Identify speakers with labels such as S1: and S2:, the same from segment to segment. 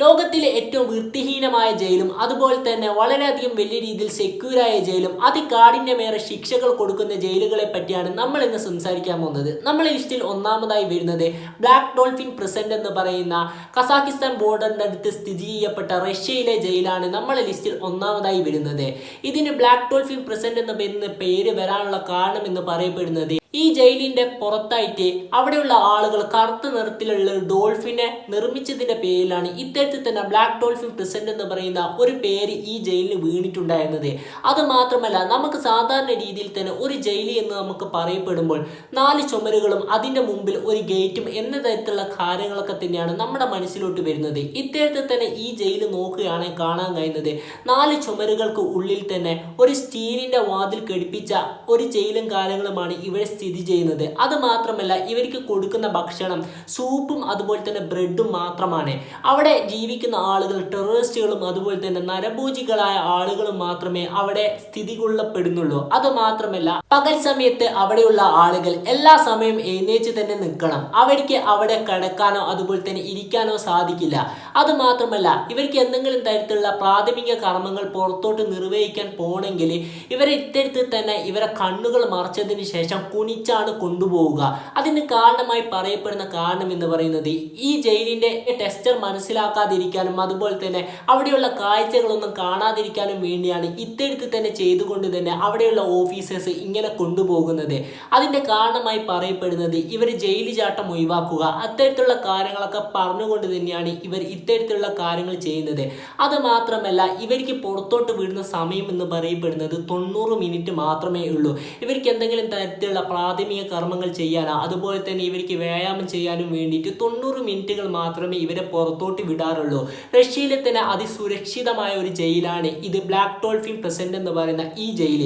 S1: ലോകത്തിലെ ഏറ്റവും വൃത്തിഹീനമായ ജയിലും അതുപോലെ തന്നെ വളരെയധികം വലിയ രീതിയിൽ സെക്യൂരായ ജയിലും അതികാഠിന്യമേറെ ശിക്ഷകൾ കൊടുക്കുന്ന ജയിലുകളെ പറ്റിയാണ് നമ്മൾ ഇന്ന് സംസാരിക്കാൻ പോകുന്നത്. നമ്മളെ ലിസ്റ്റിൽ ഒന്നാമതായി വരുന്നത് ബ്ലാക്ക് ഡോൾഫിൻ പ്രസന്റ് എന്ന് പറയുന്ന കസാക്കിസ്ഥാൻ ബോർഡറിന്റെ അടുത്ത് സ്ഥിതി ചെയ്യപ്പെട്ട റഷ്യയിലെ ജയിലാണ് നമ്മളെ ലിസ്റ്റിൽ ഒന്നാമതായി വരുന്നത്. ഇതിന് ബ്ലാക്ക് ഡോൾഫിൻ പ്രസന്റ് എന്ന പേര് വരാനുള്ള കാരണം എന്ന് പറയപ്പെടുന്നത് ഈ ജയിലിന്റെ പുറത്തായിട്ട് അവിടെയുള്ള ആളുകൾ കറുത്ത നിറത്തിലുള്ള ഡോൾഫിനെ നിർമ്മിച്ചതിന്റെ പേരിലാണ് ഇത്തരത്തിൽ തന്നെ ബ്ലാക്ക് ഡോൾഫിൻ പ്രസന്റ് എന്ന് പറയുന്ന ഒരു പേര് ഈ ജയിലിന് വീണിട്ടുണ്ടായിരുന്നത്. അത് മാത്രമല്ല നമുക്ക് സാധാരണ രീതിയിൽ തന്നെ ഒരു ജയിൽ എന്ന് നമുക്ക് പറയപ്പെടുമ്പോൾ നാല് ചുമരുകളും അതിന്റെ മുമ്പിൽ ഒരു ഗേറ്റും എന്ന തരത്തിലുള്ള കാര്യങ്ങളൊക്കെ തന്നെയാണ് നമ്മുടെ മനസ്സിലോട്ട് വരുന്നത്. ഇത്തരത്തിൽ തന്നെ ഈ ജയിൽ നോക്കുകയാണെങ്കിൽ കാണാൻ കഴിയുന്നത്. നാല് ചുമരുകൾക്ക് ഉള്ളിൽ തന്നെ ഒരു സ്റ്റീലിന്റെ വാതിൽ ഘടിപ്പിച്ച ഒരു ജയിലും കാര്യങ്ങളുമാണ് ഇവിടെ സ്ഥിതി ചെയ്യുന്നത്. അത് മാത്രമല്ല ഇവർക്ക് കൊടുക്കുന്ന ഭക്ഷണം സൂപ്പും അതുപോലെ തന്നെ ബ്രെഡും മാത്രമാണ്. അവിടെ ജീവിക്കുന്ന ആളുകൾ ടെററിസ്റ്റുകളും അതുപോലെ തന്നെ നരഭോജികളായ ആളുകളും മാത്രമേ അവിടെ സ്ഥിതി കൊള്ളപ്പെടുന്നുള്ളൂ. അത് മാത്രമല്ല പകൽ സമയത്ത് അവിടെയുള്ള ആളുകൾ എല്ലാ സമയം എഴുന്നേറ്റ് തന്നെ നിൽക്കണം. അവർക്ക് അവിടെ കിടക്കാനോ അതുപോലെ തന്നെ ഇരിക്കാനോ സാധിക്കില്ല. അത് മാത്രമല്ല ഇവർക്ക് എന്തെങ്കിലും തരത്തിലുള്ള പ്രാഥമിക കർമ്മങ്ങൾ പുറത്തോട്ട് നിർവഹിക്കാൻ പോകണമെങ്കിൽ ഇവരെ ഇത്തരത്തിൽ തന്നെ ഇവരെ കണ്ണുകൾ മറച്ചതിന് ശേഷം കുനിച്ചാണ് കൊണ്ടുപോവുക. അതിന് കാരണമായി പറയപ്പെടുന്ന കാരണം എന്ന് പറയുന്നത് ഈ ജയിലിന്റെ ടെസ്റ്റർ മനസ്സിലാക്കാതിരിക്കാനും അതുപോലെ തന്നെ അവിടെയുള്ള കാഴ്ചകളൊന്നും കാണാതിരിക്കാനും വേണ്ടിയാണ് ഇത്തരത്തിൽ തന്നെ ചെയ്തുകൊണ്ട് തന്നെ അവിടെയുള്ള ഓഫീസേഴ്സ് ഇങ്ങനെ കൊണ്ടുപോകുന്നത്. അതിന്റെ കാരണമായി പറയപ്പെടുന്നത് ഇവർ ജയിൽ ചാട്ടം ഒഴിവാക്കുക. അത്തരത്തിലുള്ള കാര്യങ്ങളൊക്കെ പറഞ്ഞുകൊണ്ട് തന്നെയാണ് ഇവർ ഇത്തരത്തിലുള്ള കാര്യങ്ങൾ ചെയ്യുന്നത്. അത് മാത്രമല്ല ഇവർക്ക് പുറത്തോട്ട് വിടുന്ന സമയം എന്ന് പറയപ്പെടുന്നത് തൊണ്ണൂറ് മിനിറ്റ് മാത്രമേ ഉള്ളൂ. ഇവർക്ക് എന്തെങ്കിലും തരത്തിലുള്ള പ്രാഥമിക കർമ്മങ്ങൾ ചെയ്യാനാണ് അതുപോലെ തന്നെ ഇവർക്ക് വ്യായാമം ചെയ്യാനും വേണ്ടിയിട്ട് തൊണ്ണൂറ് മിനിറ്റുകൾ മാത്രമേ ഇവരെ പുറത്തോട്ട് വിടാറുള്ളൂ. റഷ്യയിലെ തന്നെ അതിസുരക്ഷിതമായ ഒരു ജയിലാണ് ഇത് ബ്ലാക്ക് ഡോൾഫിൻ പ്രസന്റ് എന്ന് പറയുന്ന ഈ ജയിൽ.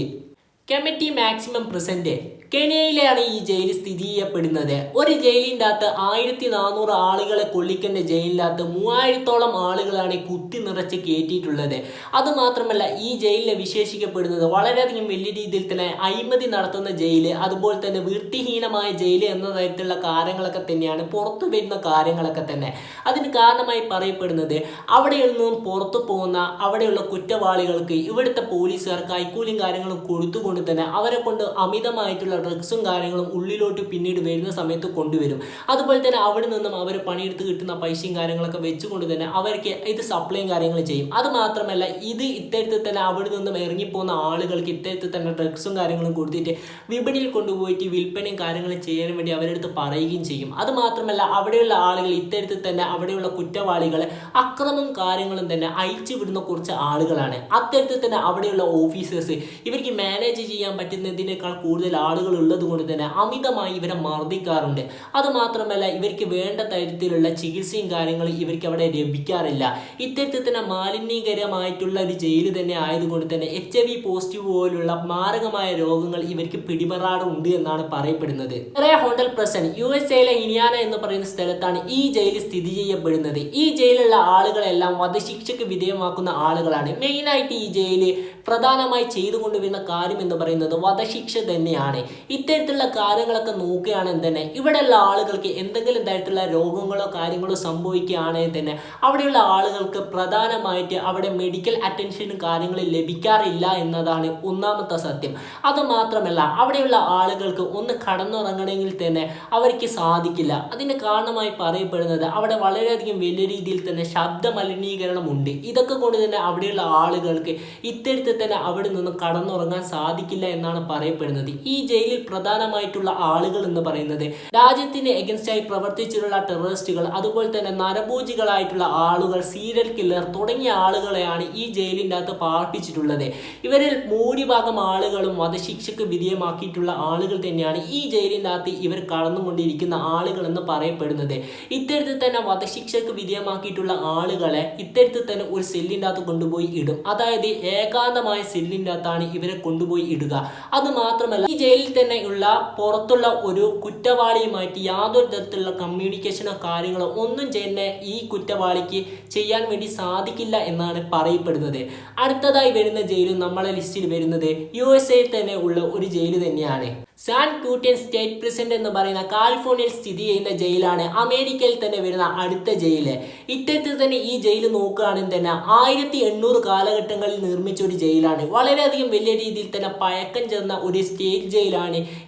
S1: Committee maximum present. കെനിയയിലാണ് ഈ ജയിൽ സ്ഥിതി ചെയ്യപ്പെടുന്നത്. ഒരു ജയിലിന്റെ അകത്ത് ആയിരത്തി നാനൂറ് ആളുകളെ കൊള്ളിക്കുന്ന ജയിലിന്റെ അകത്ത് മൂവായിരത്തോളം ആളുകളാണ് കുത്തി നിറച്ച് കയറ്റിയിട്ടുള്ളത്. അതുമാത്രമല്ല ഈ ജയിലിനെ വിശേഷിക്കപ്പെടുന്നത് വളരെയധികം വലിയ രീതിയിൽ തന്നെ അഴിമതി നടത്തുന്ന ജയിൽ അതുപോലെ തന്നെ വൃത്തിഹീനമായ ജയിൽ എന്ന തരത്തിലുള്ള കാര്യങ്ങളൊക്കെ തന്നെയാണ് പുറത്തു വരുന്ന കാര്യങ്ങളൊക്കെ തന്നെ. അതിന് കാരണമായി പറയപ്പെടുന്നത് അവിടെ നിന്നും പുറത്തു പോകുന്ന അവിടെയുള്ള കുറ്റവാളികൾക്ക് ഇവിടുത്തെ പോലീസുകാർ കൈക്കൂലിയും കാര്യങ്ങളും കൊടുത്തുകൊണ്ട് തന്നെ അവരെ കൊണ്ട് അമിതമായിട്ടുള്ള ഡ്രഗ്സും കാര്യങ്ങളും ഉള്ളിലോട്ട് പിന്നീട് വരുന്ന സമയത്ത് കൊണ്ടുവരും. അതുപോലെ തന്നെ അവിടെ നിന്നും അവർ പണിയെടുത്ത് കിട്ടുന്ന പൈസയും കാര്യങ്ങളൊക്കെ വെച്ചുകൊണ്ട് തന്നെ അവർക്ക് ഇത് സപ്ലൈയും കാര്യങ്ങളും ചെയ്യും. അത് മാത്രമല്ല ഇത് ഇത്തരത്തിൽ തന്നെ അവിടെ നിന്നും ഇറങ്ങിപ്പോകുന്ന ആളുകൾക്ക് ഇത്തരത്തിൽ തന്നെ ഡ്രഗ്സും കാര്യങ്ങളും കൊടുത്തിട്ട് വിപണിയിൽ കൊണ്ടുപോയിട്ട് വിൽപ്പനയും കാര്യങ്ങളും ചെയ്യാൻ വേണ്ടി അവരെടുത്ത് പറയുകയും ചെയ്യും. അത് മാത്രമല്ല അവിടെയുള്ള ആളുകൾ ഇത്തരത്തിൽ തന്നെ അവിടെയുള്ള കുറ്റവാളികളെ അക്രമം കാര്യങ്ങളും തന്നെ അയച്ചു വിടുന്ന കുറച്ച് ആളുകളാണ്. അത്തരത്തിൽ തന്നെ അവിടെയുള്ള ഓഫീസേഴ്സ് ഇവർക്ക് മാനേജ് ചെയ്യാൻ പറ്റുന്നതിനേക്കാൾ കൂടുതൽ ആളുകൾ ഉള്ളത് കൊണ്ട് തന്നെ അമിതമായി ഇവരെ മർദ്ദിക്കാറുണ്ട്. അത് മാത്രമല്ല ഇവർക്ക് വേണ്ട തരത്തിലുള്ള ചികിത്സയും കാര്യങ്ങളും ഇവർക്ക് അവിടെ ലഭിക്കാറില്ല. ഇത്തരത്തിൽ തന്നെ മാലിന്യകരമായിട്ടുള്ള ഒരു ജയിൽ തന്നെ ആയതുകൊണ്ട് തന്നെ എച്ച് ഐ വി പോസിറ്റീവ് പോലുള്ള മാരകമായ രോഗങ്ങൾ ഇവർക്ക് പിടിപെടാറുണ്ട് എന്നാണ് പറയപ്പെടുന്നത്. ഹോട്ടൽ പ്രസന്റ് യു എസ് എയിലെ ഇനിയാന എന്ന് പറയുന്ന സ്ഥലത്താണ് ഈ ജയിൽ സ്ഥിതി ചെയ്യപ്പെടുന്നത്. ഈ ജയിലുള്ള ആളുകളെല്ലാം വധശിക്ഷയ്ക്ക് വിധേയമാക്കുന്ന ആളുകളാണ്. മെയിനായിട്ട് ഈ ജയിൽ പ്രധാനമായി ചെയ്തുകൊണ്ടുവരുന്ന കാര്യം എന്ന് പറയുന്നത് വധശിക്ഷ തന്നെയാണ്. ഇത്തരത്തിലുള്ള കാര്യങ്ങളൊക്കെ നോക്കുകയാണെങ്കിൽ തന്നെ ഇവിടെയുള്ള ആളുകൾക്ക് എന്തെങ്കിലും തരത്തിലുള്ള രോഗങ്ങളോ കാര്യങ്ങളോ സംഭവിക്കുകയാണെങ്കിൽ തന്നെ അവിടെയുള്ള ആളുകൾക്ക് പ്രധാനമായിട്ട് അവിടെ മെഡിക്കൽ അറ്റൻഷനും കാര്യങ്ങളും ലഭിക്കാറില്ല എന്നതാണ് ഒന്നാമത്തെ സത്യം. അത് മാത്രമല്ല അവിടെയുള്ള ആളുകൾക്ക് ഒന്ന് കടന്നുറങ്ങണമെങ്കിൽ തന്നെ അവർക്ക് സാധിക്കില്ല. അതിന് കാരണമായി പറയപ്പെടുന്നത് അവിടെ വളരെയധികം വലിയ രീതിയിൽ തന്നെ ശബ്ദ മലിനീകരണം ഉണ്ട്. ഇതൊക്കെ കൊണ്ട് തന്നെ അവിടെയുള്ള ആളുകൾക്ക് ഇത്തരത്തിൽ തന്നെ അവിടെ നിന്ന് കടന്നുറങ്ങാൻ സാധിക്കില്ല എന്നാണ് പറയപ്പെടുന്നത്. ഈ ജയിലിൽ പ്രധാനമായിട്ടുള്ള ആളുകൾ എന്ന് പറയുന്നത് രാജ്യത്തിന് എഗൻസ്റ്റായി പ്രവർത്തിച്ചിട്ടുള്ള ടെററിസ്റ്റുകൾ അതുപോലെ തന്നെ നരഭോജികളായിട്ടുള്ള ആളുകൾ സീരിയൽ കില്ലർ തുടങ്ങിയ ആളുകളെയാണ് ഈ ജയിലിന്റെ അകത്ത് പാർപ്പിച്ചിട്ടുള്ളത്. ഇവരിൽ ഭൂരിഭാഗം ആളുകളും വധശിക്ഷയ്ക്ക് വിധേയമാക്കിയിട്ടുള്ള ആളുകൾ തന്നെയാണ് ഈ ജയിലിന്റെ അകത്ത് ഇവർ കടന്നുകൊണ്ടിരിക്കുന്ന ആളുകൾ എന്ന് പറയപ്പെടുന്നത്. ഇത്തരത്തിൽ തന്നെ വധശിക്ഷയ്ക്ക് വിധേയമാക്കിയിട്ടുള്ള ആളുകളെ ഇത്തരത്തിൽ തന്നെ ഒരു സെല്ലിന്റെ അകത്ത് കൊണ്ടുപോയി ഇടും. അതായത് ഏകാന്തമായ സെല്ലിന്റെ അകത്താണ് ഇവരെ കൊണ്ടുപോയി ഇടുക. അത് മാത്രമല്ല ഈ ജയിലിൽ തന്നെ ഉള്ള പുറത്തുള്ള ഒരു കുറ്റവാളിയുമായിട്ട് യാതൊരു തരത്തിലുള്ള കമ്മ്യൂണിക്കേഷനോ കാര്യങ്ങളോ ഒന്നും ചെയ്യുന്ന ഈ കുറ്റവാളിക്ക് ചെയ്യാൻ വേണ്ടി സാധിക്കില്ല എന്നാണ് പറയപ്പെടുന്നത്. അടുത്തതായി വരുന്ന ജയിലും നമ്മളെ ലിസ്റ്റിൽ വരുന്നത് യു എസ് എ തന്നെ ഉള്ള ഒരു ജയിൽ തന്നെയാണ്. സാൻ ക്യൂട്ടിയൻ സ്റ്റേറ്റ് പ്രസിഡന്റ് എന്ന് പറയുന്ന കാലിഫോർണിയയിൽ സ്ഥിതി ചെയ്യുന്ന ജയിലാണ് അമേരിക്കയിൽ തന്നെ വരുന്ന അടുത്ത ജയിൽ. ഇത്തരത്തിൽ തന്നെ ഈ ജയിൽ നോക്കുകയാണെങ്കിൽ തന്നെ ആയിരത്തി എണ്ണൂറ് കാലഘട്ടങ്ങളിൽ നിർമ്മിച്ച ഒരു ജയിലാണ്. വളരെയധികം വലിയ രീതിയിൽ തന്നെ പഴക്കം ചെന്ന ഒരു സ്റ്റേറ്റ് ജയിലാണ്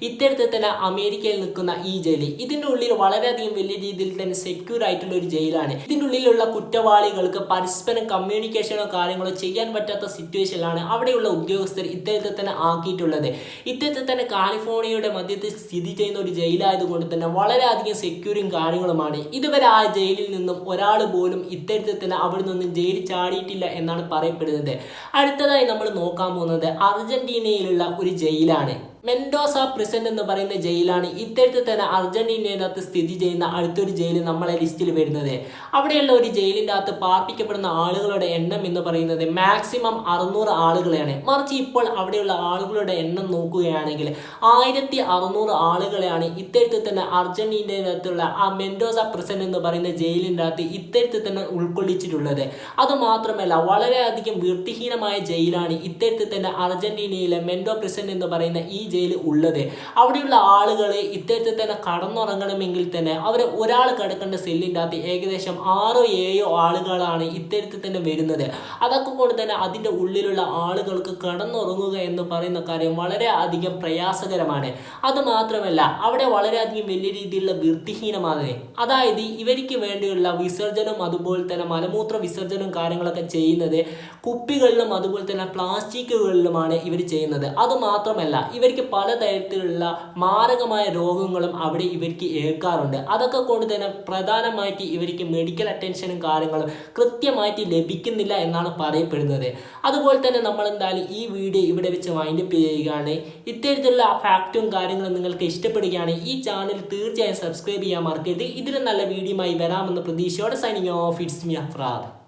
S1: ഇത്തരത്തിൽ തന്നെ അമേരിക്കയിൽ നിൽക്കുന്ന ഈ ജയിൽ ഇതിന്റെ ഉള്ളിൽ വളരെയധികം വലിയ രീതിയിൽ തന്നെ സെക്യൂർ ആയിട്ടുള്ള ഒരു ജയിലാണ്. ഇതിന്റെ ഉള്ളിലുള്ള കുറ്റവാളികൾക്ക് പരസ്പരം കമ്മ്യൂണിക്കേഷനോ കാര്യങ്ങളോ ചെയ്യാൻ പറ്റാത്ത സിറ്റുവേഷനിലാണ് അവിടെയുള്ള ഉദ്യോഗസ്ഥർ ഇത്തരത്തിൽ തന്നെ ആക്കിയിട്ടുള്ളത്. ഇത്തരത്തിൽ തന്നെ കാലിഫോർണിയയുടെ മധ്യത്തിൽ സ്ഥിതി ചെയ്യുന്ന ഒരു ജയിലായതുകൊണ്ട് തന്നെ വളരെയധികം സെക്യൂരും കാര്യങ്ങളുമാണ്. ഇതുവരെ ആ ജയിലിൽ നിന്നും ഒരാൾ പോലും ഇത്തരത്തിൽ തന്നെ അവിടെ നിന്നും ജയിലിൽ ചാടിയിട്ടില്ല എന്നാണ് പറയപ്പെടുന്നത്. അടുത്തതായി നമ്മൾ നോക്കാൻ പോകുന്നത് അർജന്റീനയിലുള്ള ഒരു ജയിലാണ്. മെൻഡോസ പ്രിസൺ എന്ന് പറയുന്ന ജയിലാണ്. ഇത്തരത്തിൽ തന്നെ അർജന്റീനയിനകത്ത് സ്ഥിതി ചെയ്യുന്ന അടുത്തൊരു ജയിൽ നമ്മളെ ലിസ്റ്റിൽ വരുന്നത്. അവിടെയുള്ള ഒരു ജയിലിന്റെ അകത്ത് പാർപ്പിക്കപ്പെടുന്ന ആളുകളുടെ എണ്ണം എന്ന് പറയുന്നത് മാക്സിമം അറുന്നൂറ് ആളുകളെയാണ്. മറിച്ച് ഇപ്പോൾ അവിടെയുള്ള ആളുകളുടെ എണ്ണം നോക്കുകയാണെങ്കിൽ ആയിരത്തി അറുന്നൂറ് ആളുകളെയാണ് ഇത്തരത്തിൽ തന്നെ അർജന്റീനയിനകത്തുള്ള ആ മെൻഡോസ പ്രിസൺ എന്ന് പറയുന്ന ജയിലിന്റെ അകത്ത് ഇത്തരത്തിൽ തന്നെ ഉൾക്കൊള്ളിച്ചിട്ടുള്ളത്. അതുമാത്രമല്ല വളരെയധികം വൃത്തിഹീനമായ ജയിലാണ് ഇത്തരത്തിൽ തന്നെ അർജന്റീനയിലെ മെൻഡോ പ്രിസൺ എന്ന് പറയുന്ന ഈ ജയിൽ ഉള്ളത്. അവിടെയുള്ള ആളുകളെ ഇത്തരത്തിൽ തന്നെ കടന്നുറങ്ങണമെങ്കിൽ തന്നെ അവർ ഒരാൾ കിടക്കേണ്ട സെല്ലിന്റെ അകത്ത് ഏകദേശം ആറോ ഏഴോ ആളുകളാണ് ഇത്തരത്തിൽ തന്നെ വരുന്നത്. അതൊക്കെ കൊണ്ട് തന്നെ അതിന്റെ ഉള്ളിലുള്ള ആളുകൾക്ക് കടന്നുറങ്ങുക എന്ന് പറയുന്ന കാര്യം വളരെ അധികം പ്രയാസകരമാണ്. അത് മാത്രമല്ല അവിടെ വളരെയധികം വലിയ രീതിയിലുള്ള വൃത്തിഹീനമാണ് അതായത് ഇവർക്ക് വേണ്ടിയുള്ള വിസർജനം അതുപോലെ തന്നെ മലമൂത്ര വിസർജനം കാര്യങ്ങളൊക്കെ ചെയ്യുന്നത് കുപ്പികളിലും അതുപോലെ തന്നെ പ്ലാസ്റ്റിക്കുകളിലുമാണ് ഇവർ ചെയ്യുന്നത്. അതുമാത്രമല്ല ഇവർക്ക് പലതരത്തിലുള്ള മാരകമായ രോഗങ്ങളും അവിടെ ഇവർക്ക് ഏൽക്കാറുണ്ട്. അതൊക്കെ കൊണ്ട് തന്നെ പ്രധാനമായിട്ട് ഇവർക്ക് മെഡിക്കൽ അറ്റൻഷനും കാര്യങ്ങളും കൃത്യമായിട്ട് ലഭിക്കുന്നില്ല എന്നാണ് പറയപ്പെടുന്നത്. അതുപോലെ തന്നെ നമ്മൾ എന്തായാലും ഈ വീഡിയോ ഇവിടെ വെച്ച് വൈൻഡപ്പ് ചെയ്യുകയാണ്. ഇത്തരത്തിലുള്ള ഫാക്റ്റും കാര്യങ്ങളും നിങ്ങൾക്ക് ഇഷ്ടപ്പെടുകയാണ് ഈ ചാനൽ തീർച്ചയായും സബ്സ്ക്രൈബ് ചെയ്യാൻ മറക്കരുത്. ഇതിലും നല്ല വീഡിയോയുമായി വരാമെന്ന പ്രതീക്ഷയോടെ signing off it's me Afrad